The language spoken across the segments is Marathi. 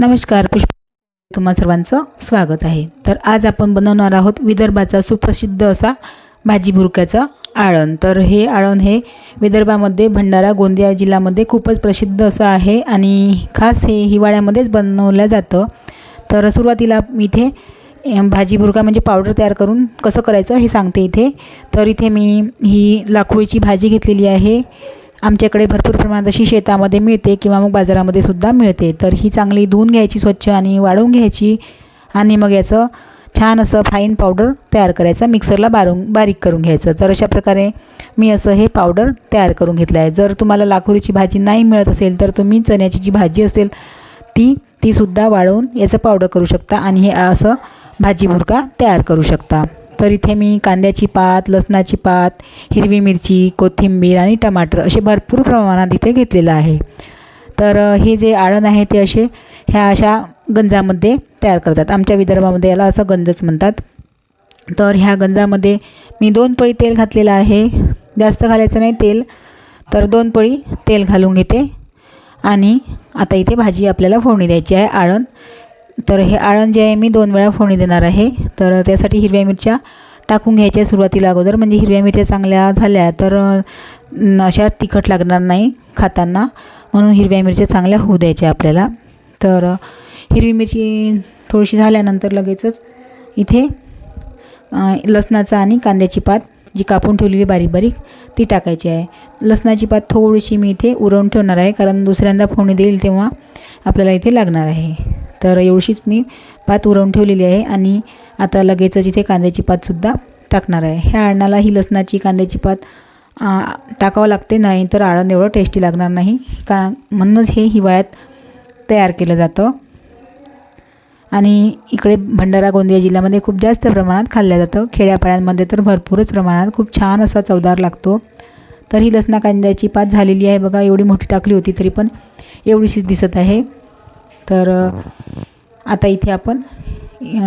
नमस्कार पुष्प तुम्हा सर्वांचं स्वागत आहे. तर आज आपण बनवणार आहोत विदर्भाचा सुप्रसिद्ध असा भाजी भुरक्याचं आळण. तर हे आळण हे विदर्भामध्ये भंडारा गोंदिया जिल्ह्यामध्ये खूपच प्रसिद्ध असं आहे आणि खास हे हिवाळ्यामध्येच बनवलं जातं. तर सुरुवातीला इथे भाजी भुरका म्हणजे पावडर तयार करून कसं करायचं हे सांगते इथे. तर इथे मी ही लाखोळीची भाजी घेतलेली आहे. आमच्याकडे भरपूर प्रमाणात अशी शेतामध्ये मिळते किंवा मग बाजारामध्ये सुद्धा मिळते. तर ही चांगली धुवून घ्यायची स्वच्छ आणि वाळवून घ्यायची आणि मग याचं छान असं फाईन पावडर तयार करायचं. मिक्सरला बारून बारीक करून घ्यायचं. तर अशा प्रकारे मी असं हे पावडर तयार करून घेतलं आहे. जर तुम्हाला लाखोरीची भाजी नाही मिळत असेल तर तुम्ही चण्याची जी भाजी असेल ती तीसुद्धा वाळवून याचं पावडर करू शकता आणि हे असं भाजी भुरका तयार करू शकता. तर इथे मी कांद्याची पात लसणाची पात हिरवी मिरची कोथिंबीर आणि टमाटर असे भरपूर प्रमाणात इथे घेतलेलं आहे. तर हे जे आळण आहे ते असे ह्या अशा गंजामध्ये तयार करतात. आमच्या विदर्भामध्ये याला असं गंजच म्हणतात. तर ह्या गंजामध्ये मी दोन पळी तेल घातलेलं आहे. जास्त घालायचं नाही तेल. तर दोन पळी तेल घालून घेते. आणि आता इथे भाजी आपल्याला फोडणी द्यायची आहे. आळण तर हे आळण जे आहे मी दोन वेळा फोडणी देणार आहे. तर त्यासाठी हिरव्या मिरच्या टाकून घ्यायच्या सुरुवातीला अगोदर. म्हणजे हिरव्या मिरच्या चांगल्या झाल्या तर अशा तिखट लागणार नाही खाताना. म्हणून हिरव्या मिरच्या चांगल्या होऊ द्यायच्या आपल्याला. तर हिरवी मिरची थोडीशी झाल्यानंतर लगेचच इथे लसणाचा आणि कांद्याची पात जी कापून ठेवलेली बारीक बारीक ती टाकायची आहे. लसणाची पात थोडीशी मी इथे उरवून ठेवणार आहे कारण दुसऱ्यांदा फोडणी देईल तेव्हा आपल्याला इथे लागणार आहे. तर एवढीच मी पात उरवून ठेवलेली आहे आणि आता लगेचच इथे कांद्याची पातसुद्धा टाकणार आहे. ह्या आळणाला ही लसणाची कांद्याची पात टाकावं लागते नाही तर आळण एवढं टेस्टी लागणार नाही. का म्हणूनच हे हिवाळ्यात तयार केलं जातं. आणि इकडे भंडारा गोंदिया जिल्ह्यामध्ये खूप जास्त प्रमाणात खाल्लं जातं. खेड्यापाड्यांमध्ये तर भरपूरच प्रमाणात. खूप छान असा चवदार लागतो. तर ही लसणा कांद्याची पात झालेली आहे. बघा एवढी मोठी टाकली होती तरी पण एवढीशीच दिसत आहे. तर आता इथे आपण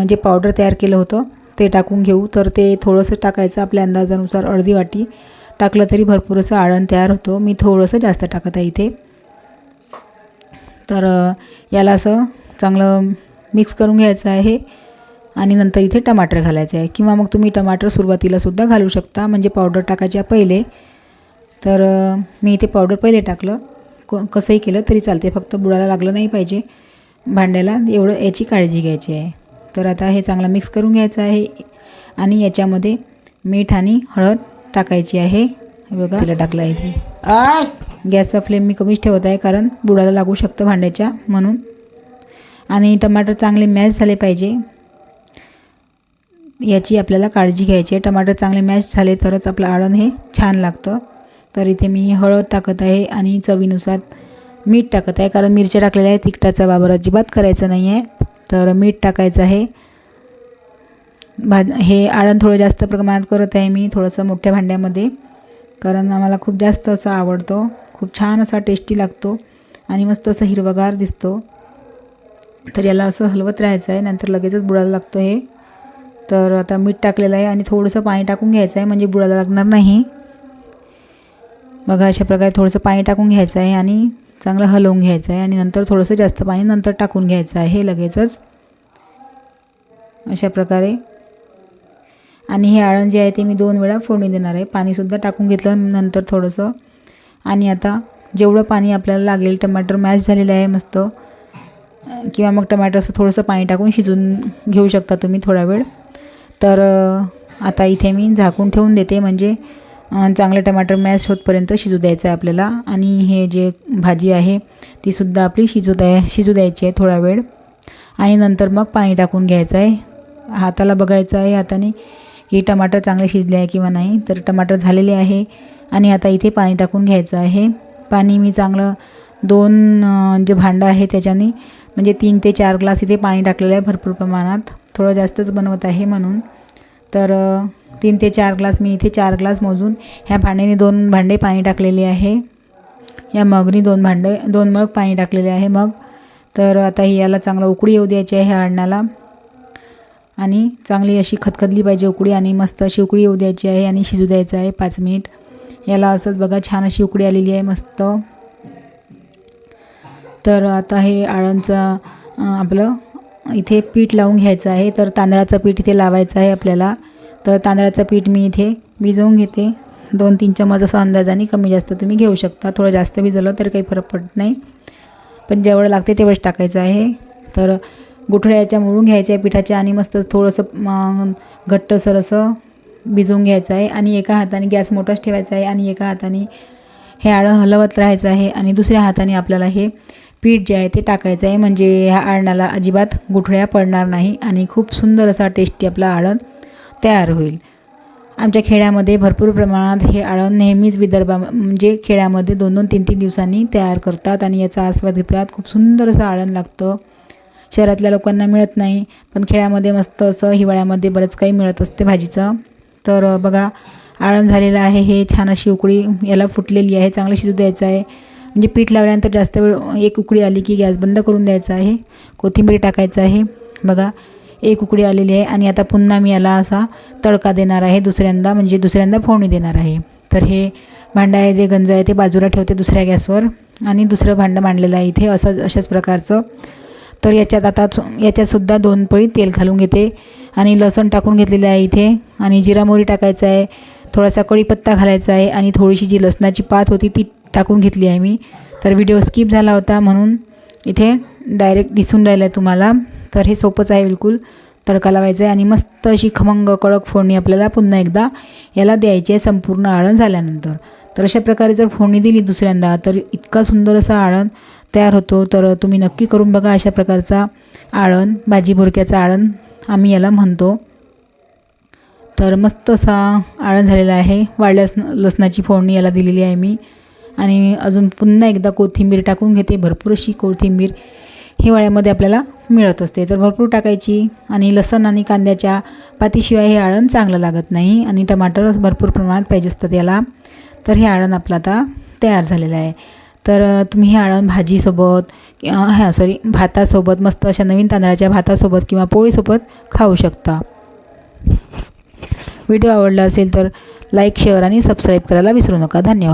जे पावडर तयार केलं होतं ते टाकून घेऊ. तर ते थोडंसं टाकायचं आपल्या अंदाजानुसार अर्धी वाटी. टाकलं तरी भरपूर असं आळण तयार होतं. मी थोडंसं जास्त टाकत आहे इथे. तर याला असं चांगलं मिक्स करून घ्यायचं आहे. आणि नंतर इथे टमाटर घालायचं आहे. किंवा मग तुम्ही टमाटर सुरुवातीलासुद्धा घालू शकता. म्हणजे पावडर टाकायच्या पहिले. तर मी इथे पावडर पहिले टाकलं. को कसंही केलं तरी चालते फक्त बुडाला लागलं नाही पाहिजे. भांड्याला एवढं याची काळजी घ्यायची आहे. तर आता हे चांगलं मिक्स करून घ्यायचं आहे. आणि याच्यामध्ये मीठ आणि हळद टाकायची आहे. बघा तिला टाकलं आहे इथे. आय! गॅसचा फ्लेम मी कमीच ठेवत आहे कारण बुडाला लागू शकतं भांड्याच्या म्हणून. आणि टमाटर चांगले मॅश झाले पाहिजे. याची आपल्याला काळजी घ्यायची आहे. टमाटर चांगले मॅश झाले तरच आपलं आळण हे छान लागतं. तर इथे मी हळद टाकत आहे आणि चवीनुसार मीठ टाकत आहे कारण मिरच्या टाकलेल्या आहे तिखटाचा वापर अजिबात करायचा नाही आहे तर मीठ टाकायचं आहे. भाज हे आळण थोडं जास्त प्रमाणात करत आहे मी थोडंसं मोठ्या भांड्यामध्ये. कारण आम्हाला खूप जास्त असं आवडतो. खूप छान असा टेस्टी लागतो. आणि मस्त असं हिरवगार दिसतो. तर याला असं हलवत राहायचं आहे. नंतर लगेचच बुडायला लागतो हे. तर आता मीठ टाकलेलं आहे आणि थोडंसं पाणी टाकून घ्यायचं आहे. म्हणजे बुडायला लागणार नाही. बघा अशा प्रकारे थोडंसं पाणी टाकून घ्यायचं आहे आणि चांगलं हलवून घ्यायचं आहे आणि नंतर थोडंसं जास्त पाणी नंतर टाकून घ्यायचं आहे लगेचच. अशा प्रकारे. आणि हे आळण जे आहे ते मी दोन वेळा फोडणी देणार आहे. पाणीसुद्धा टाकून घेतलं नंतर थोडंसं. आणि आता जेवढं पाणी आपल्याला लागेल टमाटर मॅश झालेलं आहे मस्त. किंवा मग टमाटर असं थोडंसं पाणी टाकून शिजून घेऊ शकता तुम्ही थोडा वेळ. तर आता इथे मी झाकून ठेवून देते. म्हणजे चांगलं टमाटर मॅश होतपर्यंत शिजू द्यायचं आहे आपल्याला. आणि हे जे भाजी आहे तीसुद्धा आपली शिजू द्या शिजू द्यायची आहे थोडा वेळ. आणि नंतर मग पाणी टाकून घ्यायचं आहे हाताला बघायचं आहे हाताने की टमाटर चांगले शिजले आहे किंवा नाही. तर टमाटर झालेले आहे आणि आता इथे पाणी टाकून घ्यायचं आहे. पाणी मी चांगलं दोन जे भांडं आहे त्याच्याने म्हणजे तीन ते चार ग्लास इथे पाणी टाकलेलं आहे भरपूर प्रमाणात. थोडं जास्तच बनवत आहे म्हणून. तर तीन ते चार ग्लास मी इथे चार ग्लास मोजून ह्या भांड्याने दोन भांडे पाणी टाकलेले आहे. या मगनी दोन भांडे दोन मग पाणी टाकलेले आहे मग. तर आता ही याला चांगलं उकडी येऊ द्यायची आहे ह्या अण्णाला. आणि चांगली अशी खतखतली पाहिजे उकडी आणि मस्त अशी उकडी येऊ द्यायची आहे आणि शिजू द्यायचं आहे पाच मिनिट. याला असंच बघा छान अशी उकडी आलेली आहे मस्त. तर आता हे आळणचं आपलं इथे पीठ लावून घ्यायचं आहे. तर तांदळाचं पीठ इथे लावायचं आहे आपल्याला. तर तांदळाचं पीठ मी इथे भिजवून घेते. दोन तीन चमच असं अंदाजाने कमी जास्त तुम्ही घेऊ शकता. थोडं जास्त भिजवलं तर काही फरक पडत नाही. पण जेवढं लागते तेवढंच टाकायचं आहे. तर गुठळ्याच्या मळून मोडून घ्यायच्या पिठाच्या आणि मस्त थोडंसं घट्टसर असं भिजवून घ्यायचं आहे. आणि एका हाताने गॅस मोठाच ठेवायचा आहे आणि एका हाताने हे आळण हलवत राहायचं आहे. आणि दुसऱ्या हाताने आपल्याला हे पीठ जे आहे ते टाकायचं आहे. म्हणजे ह्या आळणाला अजिबात गुठळ्या पडणार नाही. आणि खूप सुंदर असा टेस्टी आपला आळण तयार होईल. आमच्या खेड्यामध्ये भरपूर प्रमाणात हे आळण नेहमीच विदर्भा म्हणजे खेड्यामध्ये दोन दोन तीन तीन दिवसांनी तयार करतात आणि याचा आस्वाद घेतात. खूप सुंदर असं आळण लागतं. शहरातल्या लोकांना मिळत नाही पण खेड्यामध्ये मस्त असं हिवाळ्यामध्ये बरंच काही मिळत असते भाजीचं. तर बघा आळण झालेलं आहे हे छान अशी उकळी याला फुटलेली आहे चांगलं शिजू द्यायचं आहे. म्हणजे पीठ लावल्यानंतर जास्त वेळ एक उकळी आली की गॅस बंद करून द्यायचा आहे. कोथिंबीर टाकायचं आहे. बघा एक उकडी आलेली आहे आणि आता पुन्हा मी याला असा तडका देणार आहे दुसऱ्यांदा म्हणजे दुसऱ्यांदा फोडणी देणार आहे. तर हे भांडं आहे ते गंज आहे ते बाजूला ठेवते दुसऱ्या गॅसवर आणि दुसरं भांडं मांडलेलं आहे इथे असं अशाच प्रकारचं. तर याच्यात आता याच्यातसुद्धा दोन पळी तेल घालून घेते आणि लसण टाकून घेतलेलं आहे इथे आणि जिरा मोहरी टाकायचं आहे थोडासा कढीपत्ता घालायचा आहे आणि थोडीशी जी लसणाची पात होती ती टाकून घेतली आहे मी. तर व्हिडिओ स्किप झाला होता म्हणून इथे डायरेक्ट दिसून राहिलं आहे तुम्हाला. तर हे सोपंच आहे बिलकुल. तडका लावायचा आहे आणि मस्त अशी खमंग कडक फोडणी आपल्याला पुन्हा एकदा याला द्यायची आहे संपूर्ण आळण झाल्यानंतर. तर अशा प्रकारे जर फोडणी दिली दुसऱ्यांदा तर इतका सुंदर असा आळण तयार होतो. तर तुम्ही नक्की करून बघा अशा प्रकारचा आळण भाजी भुरक्याचा आळण आम्ही याला म्हणतो. तर मस्त असा आळण झालेला आहे. वाळल्या लसणाची फोडणी याला दिलेली आहे मी. आणि अजून पुन्हा एकदा कोथिंबीर टाकून घेते. भरपूर अशी कोथिंबीर हिवाळ्यामध्ये आपल्याला मिळत असते. तर भरपूर टाकायची आणि लसण आणि कांद्याच्या पातीशिवाय हे आळण चांगलं लागत नाही आणि टमाटर भरपूर प्रमाणात पाहिजे असतात याला. तर हे आळण आपलं आता तयार झालेलं आहे. तर तुम्ही हे आळण भाजीसोबत ह्या सॉरी भातासोबत मस्त अशा नवीन तांदळाच्या भातासोबत किंवा पोळीसोबत खाऊ शकता. व्हिडिओ आवडला असेल तर लाईक शेअर आणि सबस्क्राईब करायला विसरू नका. धन्यवाद.